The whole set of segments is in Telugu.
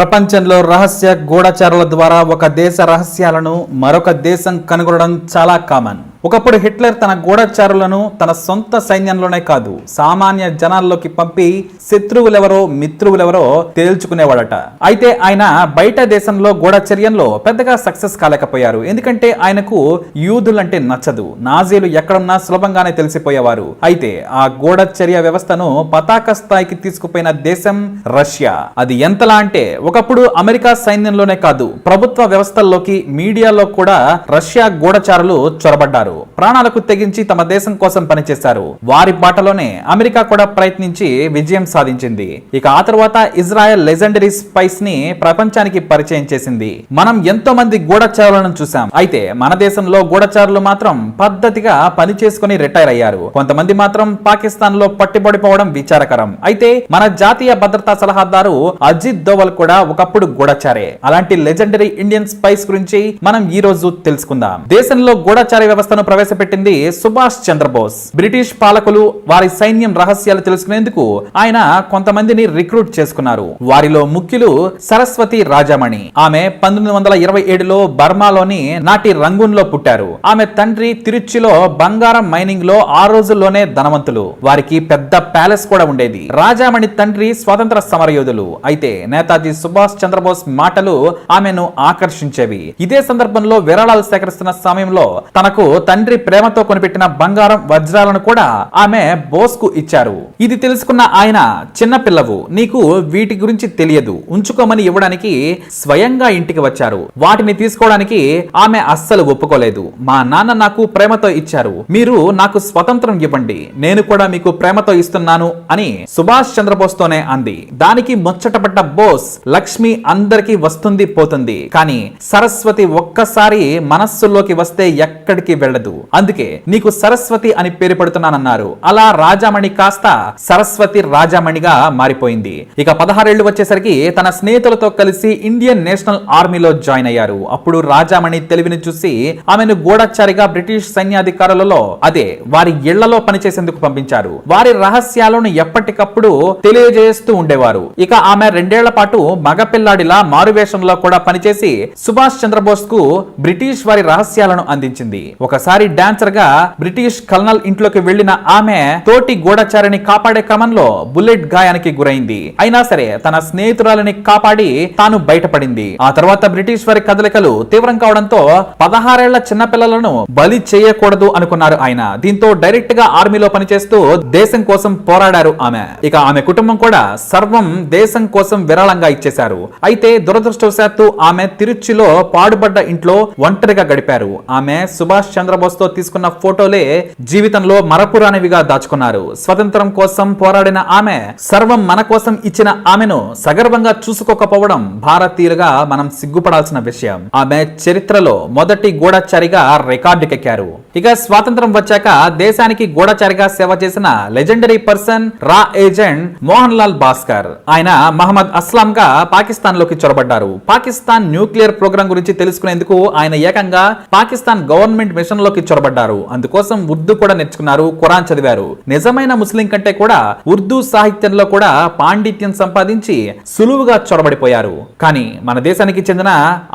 ప్రపంచంలో రహస్య గూఢచారుల ద్వారా ఒక దేశ రహస్యాలను మరొక దేశం కనుగొనడం చాలా కామన్ ఒకప్పుడు హిట్లర్ తన గూఢచారులను తన సొంత సైన్యంలోనే కాదు సామాన్య జనాల్లోకి పంపి శత్రువులెవరో మిత్రువులెవరో తేల్చుకునేవాడట. అయితే ఆయన బయట దేశంలో గూఢచర్యంలో పెద్దగా సక్సెస్ కాలేకపోయారు. ఎందుకంటే ఆయనకు యూదులంటే నచ్చదు నాజీలు ఎక్కడున్నా సులభంగానే తెలిసిపోయేవారు. అయితే ఆ గూఢచర్య వ్యవస్థను పతాక స్థాయికి తీసుకుపోయిన దేశం రష్యా. అది ఎంతలా అంటే ఒకప్పుడు అమెరికా సైన్యంలోనే కాదు ప్రభుత్వ వ్యవస్థల్లోకి మీడియాలో కూడా రష్యా గూఢచారులు చొరబడ్డారు. ప్రాణాలకు తెగించి తమ దేశం కోసం పనిచేశారు. వారి బాటలోనే అమెరికా కూడా ప్రయత్నించి విజయం సాధించింది. ఇక ఆ తర్వాత ఇజ్రాయెల్ లెజెండరీ స్పైస్ని ప్రపంచానికి పరిచయం చేసింది. మనం ఎంతో మంది గూఢచారులను చూసాం అయితే మన దేశంలో గూఢచారులు మాత్రం పద్ధతిగా పని చేసుకుని రిటైర్ అయ్యారు. కొంతమంది మాత్రం పాకిస్తాన్లో పట్టిబడిపోవడం విచారకరం. అయితే మన జాతీయ భద్రతా సలహాదారు అజిత్ దోవల్ కూడా ఒకప్పుడు గూఢచారే. అలాంటి లెజెండరీ ఇండియన్ స్పైస్ గురించి మనం ఈ రోజు తెలుసుకుందాం. దేశంలో గూఢచారి వ్యవస్థను ప్రవేశపెట్టింది సుభాష్ చంద్రబోస్. బ్రిటిష్ పాలకులు వారి సైన్యం రహస్యాలు తెలుసుకునేందుకు ఆయన కొంతమందిని రిక్రూట్ చేసుకున్నారు. వారిలో ముఖ్యులు సరస్వతి రాజామణి. ఆమె పంతొమ్మిది వందల ఇరవై ఏడులో బర్మాలోని నాటి రంగూన్లో పుట్టారు. ఆమె తండ్రి తిరుచిలో బంగారం మైనింగ్లో ఆ రోజుల్లోనే ధనవంతులు. వారికి పెద్ద ప్యాలెస్ కూడా ఉండేది. రాజామణి తండ్రి స్వాతంత్ర సమరయోధులు. అయితే నేతాజీ సుభాష్ చంద్రబోస్ మాటలు ఆమెను ఆకర్షించేవి. ఇదే సందర్భంలో విరాళాలు సేకరిస్తున్న సమయంలో తనకు తండ్రి ప్రేమతో కొనిపెట్టిన బంగారం వజ్రాలను కూడా ఆమె బోస్కు ఇచ్చారు. ఇది తెలుసుకున్న ఆయన చిన్న పిల్లవు నీకు వీటి గురించి తెలియదు. ఉంచుకోమని ఇవ్వడానికి స్వయంగా ఇంటికి వచ్చారు. వాటిని తీసుకోవడానికి ఆమె అస్సలు ఒప్పుకోలేదు. మా నాన్న నాకు ప్రేమతో ఇచ్చారు. మీరు నాకు స్వతంత్రం ఇవ్వండి. నేను కూడా మీకు ప్రేమతో ఇస్తున్నాను అని సుభాష్ చంద్రబోస్తోనే అంది. దానికి ముచ్చటపడ్డ బోస్ లక్ష్మి అందరికీ వస్తుంది పోతుంది. కానీ సరస్వతి ఒక్కసారి మనస్సులోకి వస్తే ఎక్కడికి వెళ్ళదు. అందుకే నీకు సరస్వతి అని పేరు పెడుతున్నానన్నారు. అలా రాజామణి కాస్త సరస్వతి రాజామణిగా మారిపోయింది. ఇక పదహారేళ్ళు వచ్చేసరికి తన స్నేహితులతో కలిసి ఇండియన్ నేషనల్ ఆర్మీలో జాయిన్ అయ్యారు. అప్పుడు రాజామణి తెలివిని చూసి ఆమెను గూఢచారిగా బ్రిటిష్ సైన్యాధికారులలో అదే వారి ఇళ్ళలో పనిచేసేందుకు పంపించారు. వారి రహస్యాలను ఎప్పటికప్పుడు తెలియజేస్తూ ఉండేవారు. ఇక ఆమె రెండేళ్ళ పాటు మగపిల్లాడిలా మారువేషంలో కూడా పనిచేసి సుభాష్ చంద్రబోస్కు బ్రిటిష్ వారి రహస్యాలను అందించింది. ఒకసారి డాన్సర్గా బ్రిటిష్ కల్నల్ ఇంట్లోకి వెళ్ళిన ఆమె తోటి గూఢచారిని కాపాడే క్రమంలో బుల్లెట్ గాయానికి గురైంది. అయినా సరే తన స్నేహితురాలని కాపాడి తాను బయటపడింది. ఆ తర్వాత బ్రిటిష్ వారి కదలికలు తీవ్రం కావడంతో పదహారేళ్ళ చిన్నపిల్లలను బలి చేయకూడదు అనుకున్నారు ఆయన. దీంతో డైరెక్ట్గా ఆర్మీలో పనిచేస్తూ దేశం కోసం పోరాడారు ఆమె. ఇక ఆమె కుటుంబం కూడా సర్వం దేశం కోసం విరాళంగా ఇచ్చేశారు. అయితే దురదృష్టవశాత్తు ఆమె తిరుచిలో పాడుపడ్డ ఇంట్లో ఒంటరిగా గడిపారు. ఆమె సుభాష్ చంద్రబోస్తో తీసుకున్న ఫోటోలే జీవితంలో మరపురానివిగా దాచుకున్నారు. స్వతంత్రం కోసం పోరాడిన ఆమె సర్వం మన కోసం ఇచ్చిన ఆమెను సగర్వంగా చూసుకోకపోవడం భారతీయులుగా మనం సిగ్గుపడాల్సిన విషయం. ఆమె చరిత్రలో మొదటి గూఢచారిగా రికార్డుకెక్కారు. ఇక స్వాతంత్రం వచ్చాక దేశానికి గూఢచారిగా సేవ చేసిన లెజెండరీ పర్సన్ రా ఏజెంట్ మోహన్ లాల్ భాస్కర్. ఆయన మహమ్మద్ అస్లాం గా పాకిస్తాన్లోకి చొరబడ్డారు. పాకిస్తాన్ న్యూక్లియర్ ప్రోగ్రాం గురించి తెలుసుకునేందుకు ఆయన ఏకంగా పాకిస్తాన్ గవర్నమెంట్ మిషన్లోకి చొరబడ్డారు. అందుకోసం ఉర్దూ కూడా నేర్చుకున్నారు ఖురాన్ చదివారు. నిజమైన ముస్లిం కంటే కూడా ఉర్దూ సాహిత్యంలో కూడా పాండిత్యం సంపాదించి సులువుగా చొరబడిపోయారు. కానీ మన దేశానికి చెందిన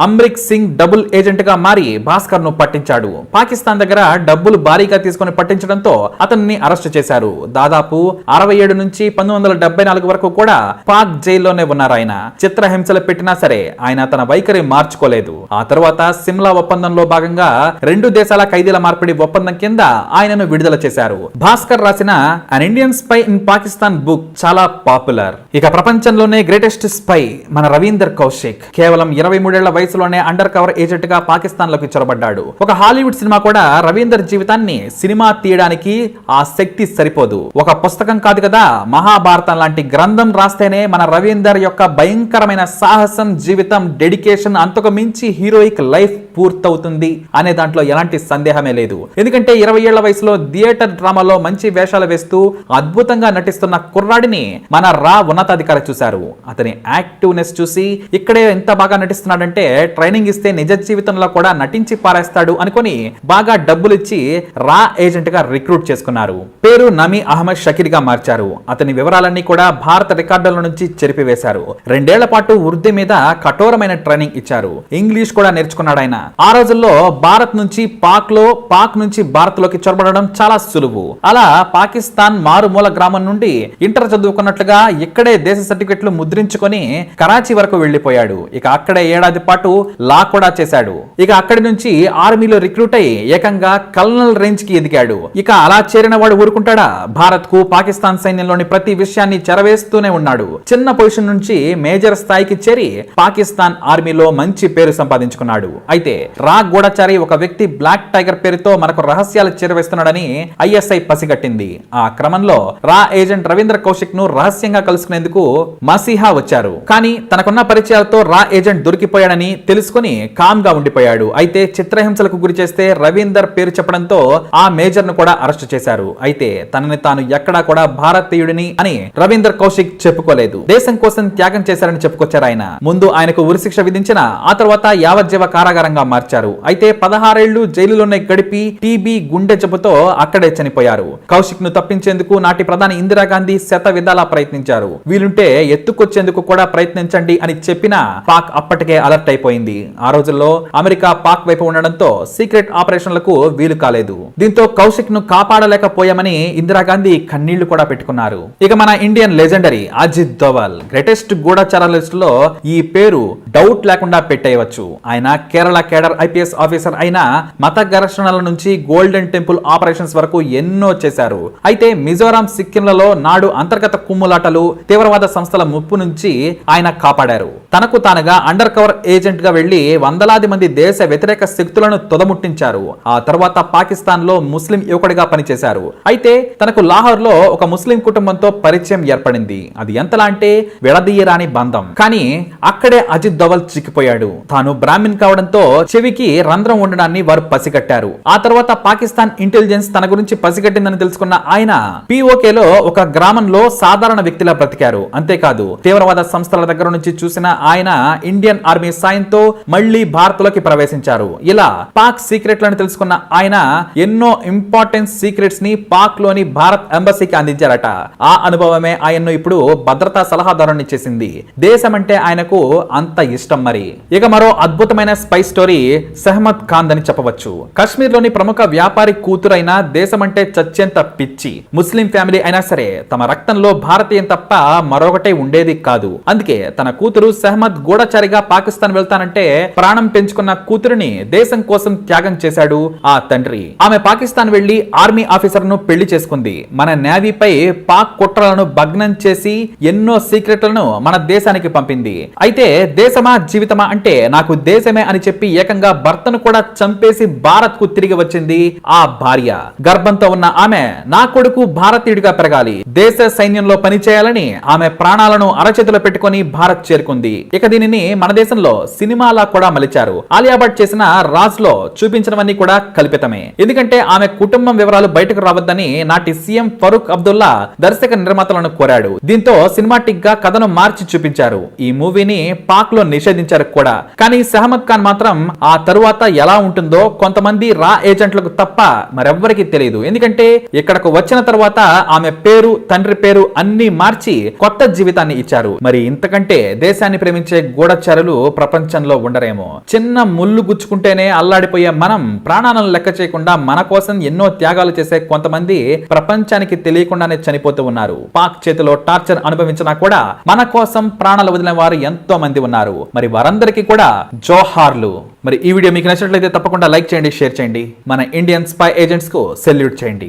అమ్రిక్ సింగ్ డబుల్ ఏజెంట్గా మారి భాస్కర్ను పట్టించాడు. పాకిస్తాన్ దగ్గర డబ్బులు భారీగా తీసుకుని పట్టించడంతో అతన్ని అరెస్ట్ చేశారు. దాదాపు అరవై ఏడు నుంచి పంతొమ్మిది వందల డెబ్బై నాలుగు వరకు కూడా పాక్ జైల్లోనే ఉన్నారు ఆయన చిత్రహింసలు పెట్టినా సరే ఆయన తన వైఖరి మార్చుకోలేదు. ఆ తర్వాత సిమ్లా ఒప్పందంలో భాగంగా రెండు దేశాల ఖైదీల మార్పిడి ఒప్పందం కింద ఆయనను విడుదల చేశారు. భాస్కర్ రాసిన an Indian spy in Pakistan book చాలా పాపులర్ ఇక ప్రపంచంలోనే గ్రేటెస్ట్ స్పై మన రవీందర్ కౌశిక్. కేవలం ఇరవై మూడేళ్ళ వయసులోనే అండర్ కవర్ ఏజెంట్గా పాకిస్తాన్లోకి చొరబడ్డాడు. ఒక హాలీవుడ్ సినిమా కూడా రవీందర్ జీవితాన్ని సినిమా తీయడానికి ఆ శక్తి సరిపోదు. ఒక పుస్తకం కాదు కదా మహాభారతం లాంటి గ్రంథం రాస్తేనే మన రవీందర్ యొక్క భయంకరమైన సాహసం జీవితం డెడికేషన్ అంతకు మించి హీరోయిక్ లైఫ్ పూర్తవుతుంది అనే దాంట్లో ఎలాంటి సందేహమే లేదు. ఎందుకంటే ఇరవై ఏళ్ళ వయసులో థియేటర్ డ్రామాలో మంచి వేషాలు వేస్తూ అద్భుతంగా నటిస్తున్న కుర్రాడిని మన రా ఉన్నతాధికారి చూశారు. అతని యాక్టివ్నెస్ చూసి ఇక్కడే ఎంత బాగా నటిస్తున్నాడంటే ట్రైనింగ్ ఇస్తే నిజ జీవితంలో కూడా నటించి పారేస్తాడు అనుకొని బాగా డబ్బులు ఇచ్చి రా ఏజెంట్గా రిక్రూట్ చేసుకున్నారు. పేరు నమీ అహ్మద్ షకీర్గా మార్చారు. అతని వివరాలన్నీ కూడా భారత రికార్డుల నుంచి చెరిపివేశారు. రెండేళ్ళ పాటు ఉర్దూ మీద కఠోరమైన ట్రైనింగ్ ఇచ్చారు. ఇంగ్లీష్ కూడా నేర్చు నేర్చుకున్నాడు ఆయన. ఆ రోజుల్లో భారత్ నుంచి పాక్లో పాక్ నుంచి భారత్లోకి చొరబడడం చాలా సులువు. అలా పాకిస్తాన్ మారుమూల గ్రామం నుండి ఇంటర్ చదువుకున్నట్లుగా ఇక్కడే దేశ సర్టిఫికెట్లు ముద్రించుకొని కరాచీ వరకు వెళ్ళిపోయాడు ఇక అక్కడే ఏడాది పాటు లా కూడా చేశాడు. ఇక అక్కడి నుంచి ఆర్మీలో రిక్రూట్ అయి ఏకంగా కల్నల్ రేంజ్కి ఎదిగాడు. ఇక అలా చేరిన వాడు ఊరుకుంటాడా? భారత్కు పాకిస్తాన్ సైన్యంలోని ప్రతి విషయాన్ని చెరవేస్తూనే ఉన్నాడు. చిన్న పొజిషన్ నుంచి మేజర్ స్థాయికి చేరి పాకిస్తాన్ ఆర్మీలో మంచి పేరు సంపాదించుకున్నాడు. అయితే రా గూఢచారి ఒక వ్యక్తి బ్లాక్ టైగర్ పేరుతో మనకు రహస్యాలు చేరవేస్తున్నాడని ఐఎస్ఐ పసిగట్టింది. ఆ క్రమంలో రా ఏజెంట్ రవీంద్ర కౌశిక్ను రహస్యంగా కలుసుకునేందుకు మసీహా వచ్చారు. కానీ తనకున్న పరిచయాలతో రా ఏజెంట్ దొరికిపోయాడని తెలుసుకుని కామ్గా ఉండిపోయాడు. అయితే చిత్రహింసలకు గురి చేస్తే రవీందర్ పేరు చెప్పడంతో ఆ మేజర్ను కూడా అరెస్ట్ చేశారు. అయితే తనని తాను ఎక్కడా కూడా భారతీయుడిని అని రవీందర్ కౌశిక్ చెప్పుకోలేదు. దేశం కోసం త్యాగం చేశారని చెప్పుకొచ్చారు ఆయన. ముందు ఆయనకు ఉరిశిక్ష విధించిన ఆ తర్వాత యావజ్జీవ కారాగారంగా మార్చారు. అయితే పదహారేళ్ళు జైలులోనే గడిపి టీబీ గుండె జబ్బుతో అక్కడే చనిపోయారు. కౌశిక్ను తప్పించేందుకు నాటి ప్రధాని ఇందిరాగాంధీ శత విధాలా ప్రయత్నించారు. వీలుంటే ఎత్తుకొచ్చేందుకు కూడా ప్రయత్నించండి అని చెప్పినా పాక్ అప్పటికే అలర్ట్ అయిపోయింది. ఆ రోజుల్లో అమెరికా పాక్ వైపు ఉండడంతో సీక్రెట్ ఆపరేషన్లకు వీలు కాలేదు. దీంతో కౌశిక్ను కాపాడలేకపోయామని ఇందిరాగాంధీ కన్నీళ్ళు కూడా పెట్టుకున్నారు. ఇక మన Indian legendary Ajit Doval greatest గూఢచార లో ఈ పేరు డౌట్ లేకుండా పెట్టేయవచ్చు. ఆయన కేరళ కేడర్ ఐపీఎస్ ఆఫీసర్ అయిన మత ఘర్షణల నుంచి గోల్డెన్ టెంపుల్ ఆపరేషన్స్ వరకు ఎన్నో చేశారు. అయితే మిజోరాం సిక్కింలలో నాడు అంతర్గత కుమ్ములాటలు తీవ్రవాద సంస్థల ముప్పు నుంచి ఆయన కాపాడారు. తనకు తానుగా అండర్ కవర్ ఏజెంట్గా వెళ్ళి వందలాది మంది దేశ వ్యతిరేక శక్తులను తొదముట్టించారు. ఆ తర్వాత పాకిస్తాన్లో ముస్లిం యువకుడిగా పనిచేశారు. అయితే తనకు లాహోర్లో ఒక ముస్లిం కుటుంబంతో పరిచయం ఏర్పడింది. అది ఎంతలా అంటే విడదీయరాని బంధం. కానీ అక్కడే అజిత్ దోవల్ చిక్కిపోయాడు. తాను బ్రాహ్మిన్ కావడంతో చెవికి రంధ్రం ఉండడాన్ని వారు పసిగట్టారు. ఆ తర్వాత పాకిస్తాన్ ఇంటెలిజెన్స్ తన గురించి పసిగట్టిందని తెలుసుకున్న ఆయన పిఓకేలో ఒక గ్రామంలో సాధారణ వ్యక్తిలా బ్రతికారు. అంతేకాదు తీవ్రవాద సంస్థల దగ్గర నుంచి చూసిన ఆయన ఇండియన్ ఆర్మీ సాయంతో మళ్ళీ భారత్లోకి ప్రవేశించారు. ఇలా పాక్ సీక్రెట్లను తెలుసుకున్న ఆయన ఎన్నో ఇంపార్టెంట్ సీక్రెట్స్ని పాక్లోని భారత్ ఎంబసీకి అందించారట. ఆ అనుభవమే ఆయన్ను ఇప్పుడు భద్రతా సలహాదారుని చేసింది. దేశం అంటే ఆయనకు అంత ఇష్టం మరి. ఇక మరో అద్భుతమైన స్పై స్టోరీ సెహమద్ ఖాన్ అని చెప్పవచ్చు. కాశ్మీర్లోని ప్రముఖ వ్యాపారి కూతురైన దేశమంటే చచ్చేంత పిచ్చి. ముస్లిం ఫ్యామిలీ అయినా సరే తమ రక్తంలో భారతీయం తప్ప మరొకటే ఉండేది కాదు. అందుకే తన కూతురు సెహమద్ గూఢచారిగా పాకిస్తాన్ వెళ్తానంటే ప్రాణం పెంచుకున్న కూతురిని దేశం కోసం త్యాగం చేశాడు ఆ తండ్రి. ఆమె పాకిస్తాన్ వెళ్ళి ఆర్మీ ఆఫీసర్ను పెళ్ళి చేసుకుంది. మన నేవీపై పాక్ కుట్రలను భగ్నం చేసి ఎన్నో సీక్రెట్లను మన దేశానికి పంపింది. అయితే దేశమా జీవితమా అంటే నాకు దేశమే అని చెప్పి ఏకంగా భర్తను కూడా చంపేసి భారత్కు తిరిగి వచ్చింది ఆ భార్య. గర్భంతో ఉన్న ఆమె నా కొడుకు భారతీయుడిగా పెరగాలి. దేశ సైన్యంలో పనిచేయాలని ఆమె ప్రాణాలను అరచేతిలో పెట్టుకొని భారత్ చేరుకుంది. ఇక దీనిని మన దేశంలో సినిమాలా కూడా మలిచారు. ఆలియా భట్ చేసిన రాజ్లో చూపించినవన్నీ కూడా కల్పితమే. ఎందుకంటే ఆమె కుటుంబం వివరాలు బయటకు రావద్దని నాటి సీఎం ఫరూక్ అబ్దుల్లా దర్శక నిర్మాతలను కోరాడు. దీంతో సినిమాటిక్గా కథను మార్చి చూపించారు. ఈ మూవీని పాక్లో నిషేధించారు కూడా. కానీ సహమద్ ఖాన్ మాత్రం ఆ తరువాత ఎలా ఉంటుందో కొంతమంది రా ఏజెంట్లకు తప్ప మరెవ్వరికి తెలియదు ఎందుకంటే ఇక్కడకు వచ్చిన తర్వాత ఆమె పేరు తండ్రి పేరు అన్ని మార్చి కొత్త జీవితాన్ని ఇచ్చారు. మరి ఇంతకంటే దేశాన్ని ప్రేమించే గూఢచారులు ప్రపంచంలో ఉండరేమో. చిన్న ముళ్ళు గుచ్చుకుంటేనే అల్లాడిపోయే మనం ప్రాణాలను లెక్క చేయకుండా మన కోసం ఎన్నో త్యాగాలు చేసే కొంతమంది ప్రపంచానికి తెలియకుండానే చనిపోతూ ఉన్నారు. పాక్ చేతిలో టార్చర్ అనుభవించినా కూడా మన కోసం ప్రాణాలు వదిలిన వారు ఎంతో మంది ఉన్నారు. మరి వారందరికీ కూడా జోహార్ జోహార్లు మరి ఈ వీడియో మీకు నచ్చినట్లయితే తప్పకుండా లైక్ చేయండి షేర్ చేయండి. మన ఇండియన్ స్పై ఏజెంట్స్కు సెల్యూట్ చేయండి.